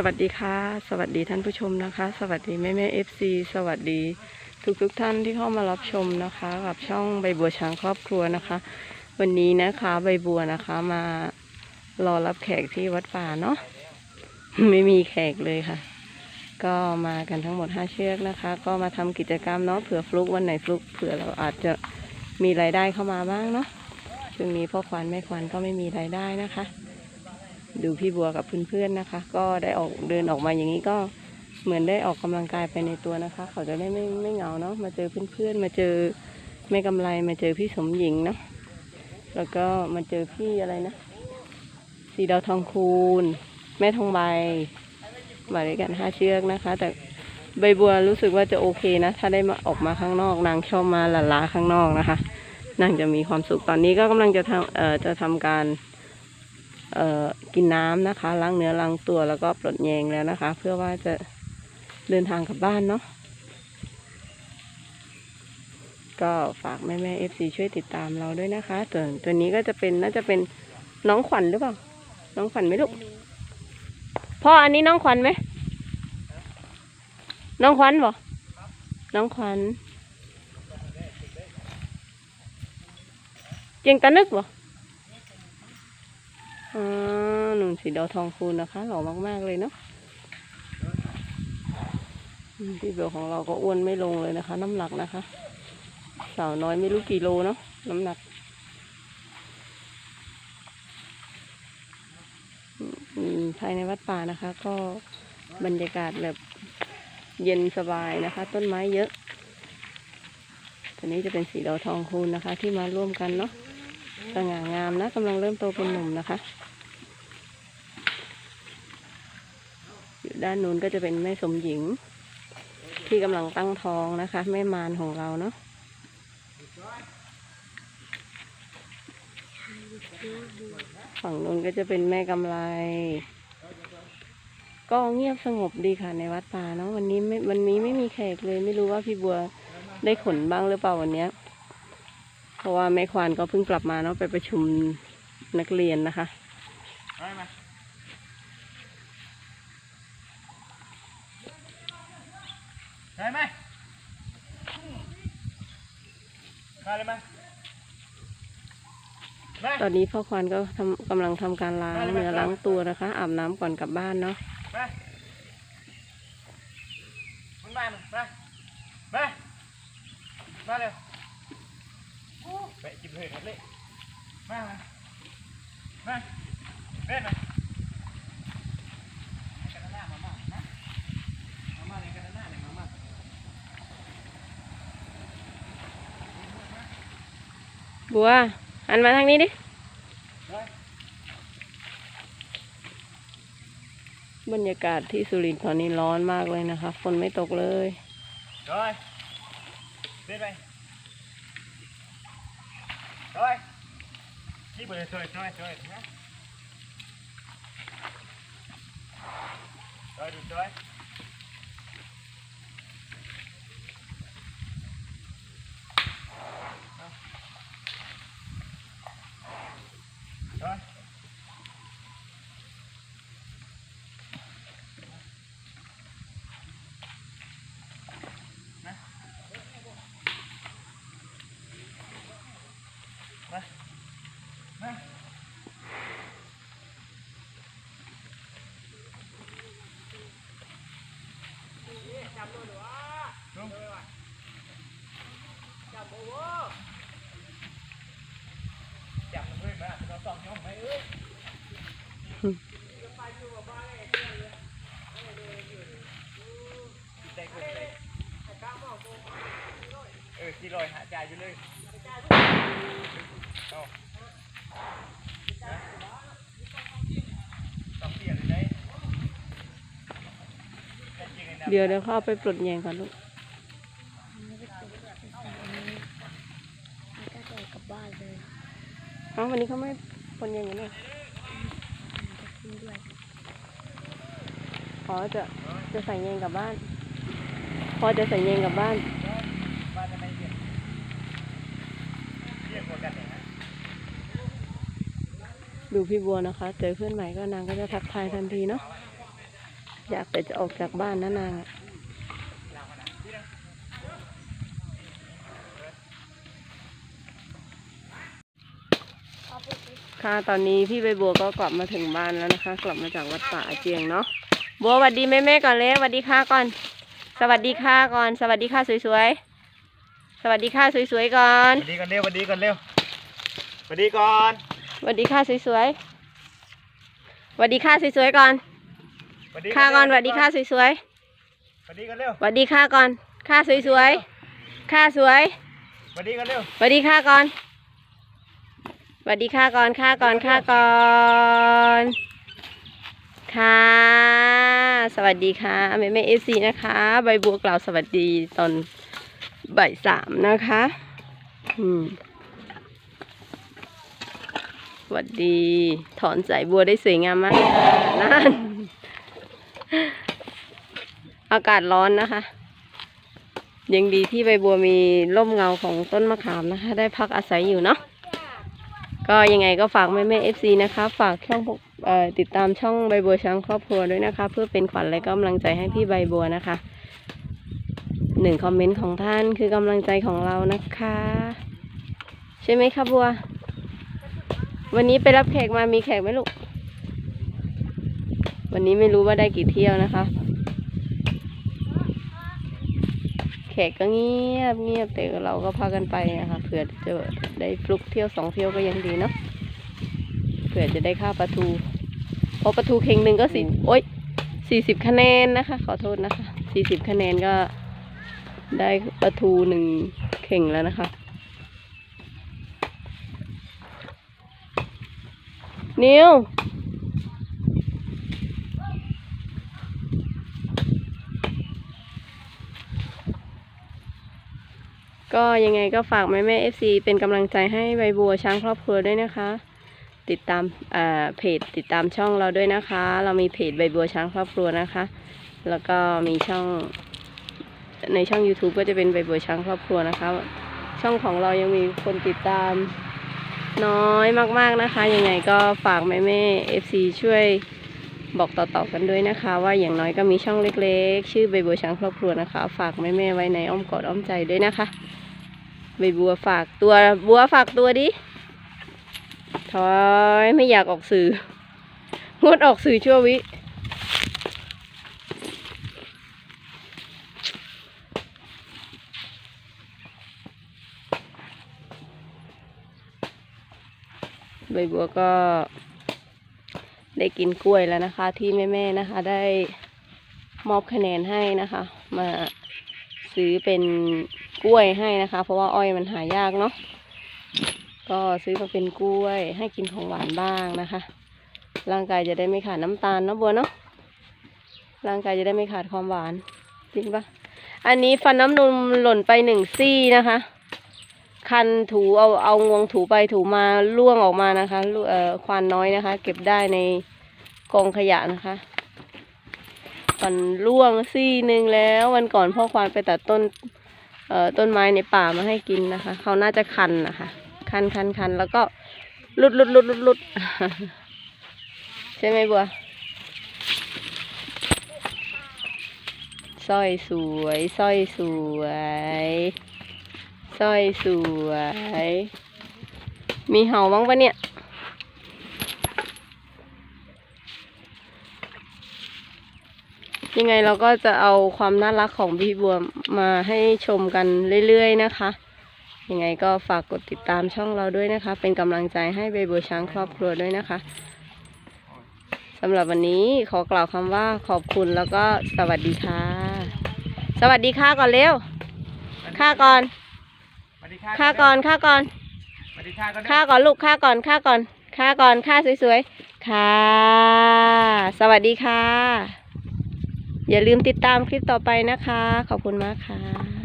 สวัสดีค่ะ สวัสดีท่านผู้ชมนะคะ สวัสดีแม่แม่เอฟซีสวัสดีทุกทุกๆท่านที่เข้ามารับชมนะคะ กับช่องใบบัวช้างครอบครัวนะคะ วันนี้นะคะใบบัวนะคะมารอรับแขกที่วัดป่าเนาะไม่มีแขกเลยค่ะ ก็มากันทั้งหมดห้าเชือกนะคะ ก็มาทำกิจกรรมเนาะเผื่อฟลุกวันไหนฟลุกเผื่อเราอาจจะมีรายได้เข้ามาบ้างเนาะช่วงนี้พ่อควานแม่ควานก็ไม่มีรายได้นะคะ ดูพี่บัวกับเพื่อนๆนะคะ ก็ได้ออกเดินออกมาอย่างนี้ก็เหมือนได้ออกกำลังกายไปในตัวนะคะ เขาจะได้ไม่ไม่เหงาเนาะมาเจอเพื่อนๆมาเจอแม่กำไรมาเจอพี่สมหญิงเนาะแล้วก็มาเจอพี่อะไรนะสีดาวทองคูณ แม่ทองใบมาด้วยกันห้าเชือกนะคะ แต่ใบบัวรู้สึกว่าจะโอเคนะ ถ้าได้มาออกมาข้างนอก นางชอบมาหลาลาข้างนอกนะคะนางจะมีความสุขตอนนี้ก็กำลังจะทำเอ่อจะทำการ กินน้ำนะคะล้างเนื้อล้างตัวแล้วก็ปลดแยงแล้วนะคะ เพื่อว่าจะเดินทางกลับบ้านเนาะก็ฝากแม่แม่เอฟซีช่วยติดตามเราด้วยนะคะตัวตัวนี้ก็จะเป็นน่าจะเป็นน้องขวัญหรือเปล่า น้องขวัญไหมลูกพ่ออันนี้น้องขวัญไหมน้องขวัญบ่น้องขวัญเจียงตานึกบ่อ่ หนุ่มสีดาวทองคูณนะคะ หล่อมากๆเลยเนาะพี่เบลของเราก็อ้วนไม่ลงเลยนะคะ น้ำหนักนะคะ สาวน้อยไม่รู้กี่โลเนาะน้ำหนักภายในวัดป่านะคะ ก็บรรยากาศแบบเย็นสบายนะคะ ต้นไม้เยอะตัวนี้จะเป็นสีดาวทองคูณนะคะ ที่มาร่วมกันเนาะสง่างามนะกำลังเริ่มโตเป็นหนุ่มนะคะ อยู่ ด้านนู้นก็จะเป็นแม่สมหญิง ที่กำลังตั้งท้องนะคะ แม่มารของเราเนาะฝั่งนู้นก็จะเป็นแม่กำไรก็เงียบสงบดีค่ะในวัดป่าเนาะวันนี้ไม่วันนี้ไม่มีแขกเลย ไม่รู้ว่าพี่บัวได้ขนบ้างหรือเปล่าวันเนี้ย เพราะว่าแม่ควานก็เพิ่งกลับมาเนาะไปประชุมนักเรียนนะคะ ได้ไหมได้ไหมได้เลยไหมได้ตอนนี้พ่อควานก็ทำกำลังทำการล้างเนื้อล้างตัวนะคะ อาบน้ำก่อนกลับบ้านเนาะไปมึงมามึงมามามาเร็วไปจิบเลยครับเลยมามามาเล่นมากันหน้ามามามามามาเลยกันหน้าเลยมามา บัวหันมาทางนี้ดิบรรยากาศที่สุรินทร์ตอนนี้ร้อนมากเลยนะคะ ฝนไม่ตกเลยเฮ้ยเล่นไปเฮ้ยนี่เบอร์ช่วยช่วยช่วยนะช่วยดูช่วย มามาจับดนหรือวะจับดนวะจับบวะจับด้วยมาเราต้องย่อมไปเอ้อที่ลอยหาใจอยู่เลยต้องเปลี่ยนเลยได้ เดี๋ยวเดี๋ยวเข้าไปปลดแยงก่อนลูกก็จะกลับบ้านเลยเอ้าวันนี้เขาไม่ปลดแยงกันเนี่ยจะขึ้นด้วยพอจะจะใส่แยงกลับบ้าน พอจะใส่แยงกลับบ้านดูพี่บัวนะคะ เจอเพื่อนใหม่ก็นางก็จะทักทายทันทีเนาะ อยากแต่จะออกจากบ้านนะนางอะเอาไปสิค่ะตอนนี้พี่ใบบัวก็กลับมาถึงบ้านแล้วนะคะ กลับมาจากวัดป่าอาเจียงเนาะบัวสวัสดีแม่แม่ๆก่อนเลยสวัสดีค่ะก่อน สวัสดีค่ะก่อน สวัสดีค่ะสวยๆสวัสดีค่ะสวยๆก่อนสวัสดีกันเร็วสวัสดีกันเร็วสวัสดีก่อนสวัสดีค่ะสวยๆสวัสดีค่ะสวยๆก่อนสวัสดี ค่ะก่อนสวัสดีค่ะสวยสวัสดีกันเร็วๆสวัสดีค่ะก่อนค่ะสวยๆค่ะสวยสวัสดีกันเร็วสวัสดีค่ะก่อนสวัสดีค่ะก่อนค่ะก่อนค่ะก่อนค่ะ สวัสดีค่ะแม่แม่เอซีนะคะ ใบบัวกล่าวสวัสดีตอนบ่ายสามนะคะอืมสวัสดี ถอนสายบัวได้สวยงามมากค่ะนั่น อากาศร้อนนะคะ ยังดีที่ใบบัวมีร่มเงาของต้นมะขามนะคะ ได้พักอาศัยอยู่เนาะก็ยังไงก็ฝากแม่แม่เอฟซีนะคะ ฝากช่องอติดตามช่องใบบัวช้างครอบครัวด้วยนะคะ เพื่อเป็นขวัญและกำลังใจให้พี่ใบบัวนะคะหนึ่งคอมเมนต์ของท่านคือกำลังใจของเรานะคะ ใช่ไหมคะบัว วันนี้ไปรับแขกมามีแขกไหมลูก วันนี้ไม่รู้ว่าได้กี่เที่ยวนะคะ แขกก็เงียบเงียบแต่เราก็พากันไปนะคะเผื่อจะได้ฟลุกเที่ยวสองเที่ยวก็ยังดีเนาะเผื่อจะได้ค่าปลาทูเพราะปลาทูเข่งหนึ่งก็สี่โอ๊ยสี่สิบคะแนนนะคะ ขอโทษนะคะสี่สิบคะแนนก็ได้ปลาทูหนึ่งเข่งแล้วนะคะ นิว ก็ยังไงก็ฝากแม่แม่เอฟซีเป็นกำลังใจให้ใบบัวช้างครอบครัวด้วยนะคะ ติดตามอ่าเพจติดตามช่องเราด้วยนะคะ เรามีเพจใบบัวช้างครอบครัวนะคะ แล้วก็มีช่องในช่อง YouTube ก็จะเป็นใบบัวช้างครอบครัวนะคะ ช่องของเรายังมีคนติดตามน้อยมากๆนะคะ ยังไงก็ฝากแม่แม่เอฟซีช่วยบอกต่อๆกันด้วยนะคะ ว่าอย่างน้อยก็มีช่องเล็กๆ ชื่อใบบัวช้างครอบครัวนะคะ ฝากแม่แม่ๆไว้ในอ้อมกอดอ้อมใจด้วยนะคะ ใบบัวฝากตัวบัวฝากตัวดิถอยไม่อยากออกสื่องดออกสื่อชั่ววิ ใบบัวก็ได้กินกล้วยแล้วนะคะ ที่แม่ๆนะคะ ได้มอบคะแนนให้นะคะ มาซื้อเป็น กล้วยให้นะคะ เพราะว่าอ้อยมันหายากเนาะก็ซื้อมาเป็นกล้วย ให้กินของหวานบ้างนะคะ ร่างกายจะได้ไม่ขาดน้ำตาลเนาะบัวเนาะร่างกายจะได้ไม่ขาดความหวานจริงปะอันนี้ฟันน้ำนมหล่นไปหนึ่งซี่นะคะ คันถูเอาเอางวงถูไปถูมาล่วงออกมานะคะเอ่อควานน้อยนะคะ เก็บได้ในกองขยะนะคะฟันล่วงซี่หนึ่งแล้ววันก่อนพ่อควานไปตัดต้น ต้นไม้ในป่ามาให้กินนะคะ เขาน่าจะคันนะคะ คันคันคันแล้วก็ลุดลุดลุดลุดลุดใช่ไหมบัวสร้อยสวยสร้อยสวยสร้อยสวย มีเห่าบ้างปะเนี่ย ยังไงเราก็จะเอาความน่ารักของพี่บัวมาให้ชมกันเรื่อยๆนะคะ ยังไงก็ฝากกดติดตามช่องเราด้วยนะคะ เป็นกำลังใจให้ใบบัวช้างครอบครัวด้วยนะคะสำหรับวันนี้ขอกล่าวคำว่าขอบคุณแล้วก็สวัสดีค่ะ สวัสดีค่ะก่อนเร็วค่าก่อนสวัสดีค่ะค่าก่อนค่าก่อนสวัสดีค่ะก่อนค่าก่อนลูกค่าก่อนค่าก่อนค่าก่อนค่าสวยๆค่ะ สวัสดีค่ะ อย่าลืมติดตามคลิปต่อไปนะคะ ขอบคุณมากค่ะ